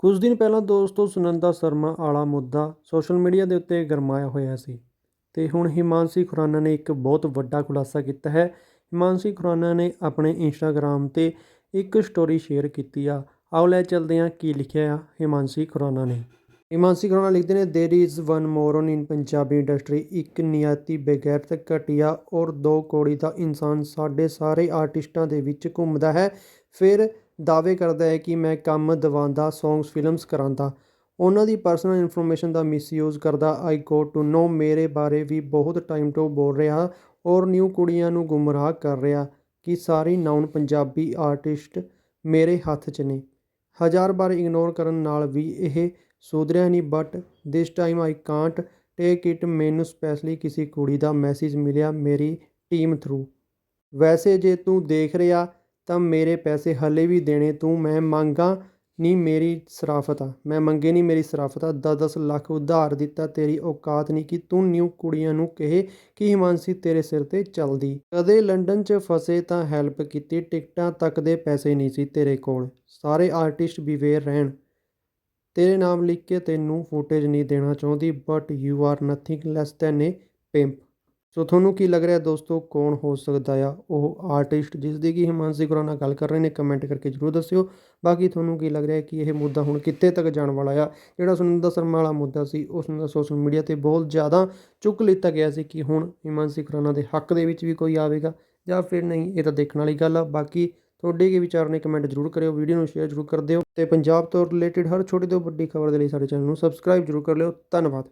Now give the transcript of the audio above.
ਕੁਝ ਦਿਨ ਪਹਿਲਾਂ ਦੋਸਤੋ ਸੁਨੰਦਾ ਸ਼ਰਮਾ ਵਾਲਾ ਮੁੱਦਾ ਸੋਸ਼ਲ ਮੀਡੀਆ ਦੇ ਉੱਤੇ ਗਰਮਾਇਆ ਹੋਇਆ ਸੀ ਤੇ ਹੁਣ ਹਿਮਾਂਸ਼ੀ ਖੁਰਾਨਾ ਨੇ ਇੱਕ ਬਹੁਤ ਵੱਡਾ ਖੁਲਾਸਾ ਕੀਤਾ ਹੈ ਹਿਮਾਂਸ਼ੀ ਖੁਰਾਨਾ ਨੇ ਆਪਣੇ ਇੰਸਟਾਗ੍ਰam ਤੇ ਇੱਕ ਸਟੋਰੀ ਸ਼ੇਅਰ ਕੀਤੀ ਆ ਆਓ ਲੈ ਚੱਲਦੇ ਹਾਂ ਕੀ ਲਿਖਿਆ ਆ ਹਿਮਾਂਸ਼ੀ ਖੁਰਾਨਾ ਨੇ ਹਿਮਾਂਸ਼ੀ ਖੁਰਾਨਾ ਲਿਖਦੇ ਨੇ there is one moron in Punjabi industry ਇੱਕ ਨਿਯਾਤੀ ਬੇਗੈਰਤ ਘਟੀਆ ਔਰ ਦੋ ਕੋੜੀ ਦਾ ਇਨਸਾਨ ਸਾਡੇ ਸਾਰੇ ਆਰਟਿਸਟਾਂ ਦੇ ਵਿੱਚ ਘੁੰਮਦਾ ਹੈ ਫਿਰ ਦਾਅਵੇ ਕਰਦਾ ਹੈ ਕਿ ਮੈਂ ਕੰਮ ਦਿਵਾਉਂਦਾ ਸੌਂਗਸ ਫਿਲਮਸ ਕਰਾਂਦਾ ਉਹਨਾਂ ਦੀ ਪਰਸਨਲ ਇਨਫੋਰਮੇਸ਼ਨ ਦਾ ਮਿਸਯੂਜ਼ ਕਰਦਾ। ਆਈ ਗੋ ਟੂ ਨੋ ਮੇਰੇ ਬਾਰੇ ਵੀ ਬਹੁਤ ਟਾਈਮ ਤੋਂ ਬੋਲ ਰਿਹਾ ਔਰ ਨਿਊ ਕੁੜੀਆਂ ਨੂੰ ਗੁੰਮਰਾਹ ਕਰ ਰਿਹਾ ਕਿ ਸਾਰੀ ਨਾਉਨ ਪੰਜਾਬੀ ਆਰਟਿਸਟ ਮੇਰੇ ਹੱਥ 'ਚ ਨੇ। ਹਜ਼ਾਰ ਵਾਰ ਇਗਨੋਰ ਕਰਨ ਨਾਲ ਵੀ ਇਹ ਸੁਧਰਿਆ ਨਹੀਂ but this time I can't take it ਮੈਨੂੰ ਸਪੈਸ਼ਲੀ ਕਿਸੇ ਕੁੜੀ ਦਾ ਮੈਸੇਜ ਮਿਲਿਆ ਮੇਰੀ ਟੀਮ ਥਰੂ ਵੈਸੇ ਜੇ ਤੂੰ ਦੇਖ ਰਿਹਾ ਤਾਂ ਮੇਰੇ ਪੈਸੇ ਹਲੇ ਵੀ ਦੇਣੇ ਤੂੰ, ਮੈਂ ਮੰਗਾ ਨਹੀਂ ਮੇਰੀ ਸਰਾਫਤ। ਆ ਮੈਂ ਮੰਗੇ ਨਹੀਂ ਮੇਰੀ ਸਰਾਫਤ। ਆ 10-10 ਲੱਖ ਉਧਾਰ ਦਿੱਤਾ ਤੇਰੀ ਔਕਾਤ ਨਹੀਂ ਕਿ ਤੂੰ ਨਿਊ ਕੁੜੀਆਂ ਨੂੰ ਕਹੇ ਕਿ ਹਿਮਾਂਸ਼ੀ ਤੇਰੇ ਸਿਰ ਤੇ ਚੱਲਦੀ। ਕਦੇ ਲੰਡਨ 'ਚ ਫਸੇ ਤਾਂ ਹੈਲਪ ਕੀਤੀ, ਟਿਕਟਾਂ ਤੱਕ ਦੇ ਪੈਸੇ ਨਹੀਂ ਸੀ ਤੇਰੇ ਕੋਲ। ਸਾਰੇ ਆਰਟਿਸਟ ਬਿਵੇਅਰ ਰਹਿਣ। ਤੇਰੇ ਨਾਮ ਲਿਖ ਕੇ ਤੈਨੂੰ ਫੁਟੇਜ ਨਹੀਂ ਦੇਣਾ ਚਾਹੁੰਦੀ but you are nothing less than a pimp so ਤੁਹਾਨੂੰ ਕੀ ਲੱਗ ਰਿਹਾ ਦੋਸਤੋ, ਕੌਣ ਹੋ ਸਕਦਾ ਆ? ਉਹ ਆਰਟਿਸਟ ਜਿਸ ਦੀ ਕਿ ਹਿਮਾਂਸ਼ੀ ਖੁਰਾਨਾ ਗੱਲ ਕਰ ਰਹੇ ਨੇ ਕਮੈਂਟ ਕਰਕੇ ਜਰੂਰ ਦੱਸਿਓ। ਬਾਕੀ ਤੁਹਾਨੂੰ ਕੀ ਲੱਗ ਰਿਹਾ ਕਿ ਇਹ ਮੁੱਦਾ ਹੁਣ ਕਿੱਥੇ ਤੱਕ ਜਾਣ ਵਾਲਾ ਆ? ਜਿਹੜਾ ਸੁਨੰਦਾ ਸ਼ਰਮਾ ਵਾਲਾ ਮੁੱਦਾ ਸੀ, ਉਸ ਨੂੰ ਸੋਸ਼ਲ ਮੀਡੀਆ ਤੇ ਬਹੁਤ ਜ਼ਿਆਦਾ ਚੁੱਕ ਲਿੱਤਾ ਗਿਆ ਸੀ ਕਿ ਹੁਣ ਹਿਮਾਂਸ਼ੀ ਖੁਰਾਨਾ ਦੇ ਹੱਕ ਦੇ ਵਿੱਚ ਵੀ ਕੋਈ ਆਵੇਗਾ ਜਾਂ ਫਿਰ ਨਹੀਂ, ਇਹ ਤਾਂ ਦੇਖਣ ਵਾਲੀ ਗੱਲ ਆ। ਬਾਕੀ ਤੁਹਾਡੇ ਕੀ ਵਿਚਾਰ ਨੇ ਕਮੈਂਟ ਜ਼ਰੂਰ ਕਰਿਓ ਵੀਡੀਓ ਨੂੰ ਸ਼ੇਅਰ ਜ਼ਰੂਰ ਕਰ ਦਿਓ ਤੇ ਪੰਜਾਬ ਤੋਂ ਰਿਲੇਟਡ ਹਰ ਛੋਟੀ ਤੋਂ ਵੱਡੀ ਖਬਰ ਦੇ ਲਈ ਸਾਡੇ ਚੈਨਲ ਨੂੰ ਸਬਸਕ੍ਰਾਈਬ ਜ਼ਰੂਰ ਕਰ ਲਿਓ। ਧੰਨਵਾਦ।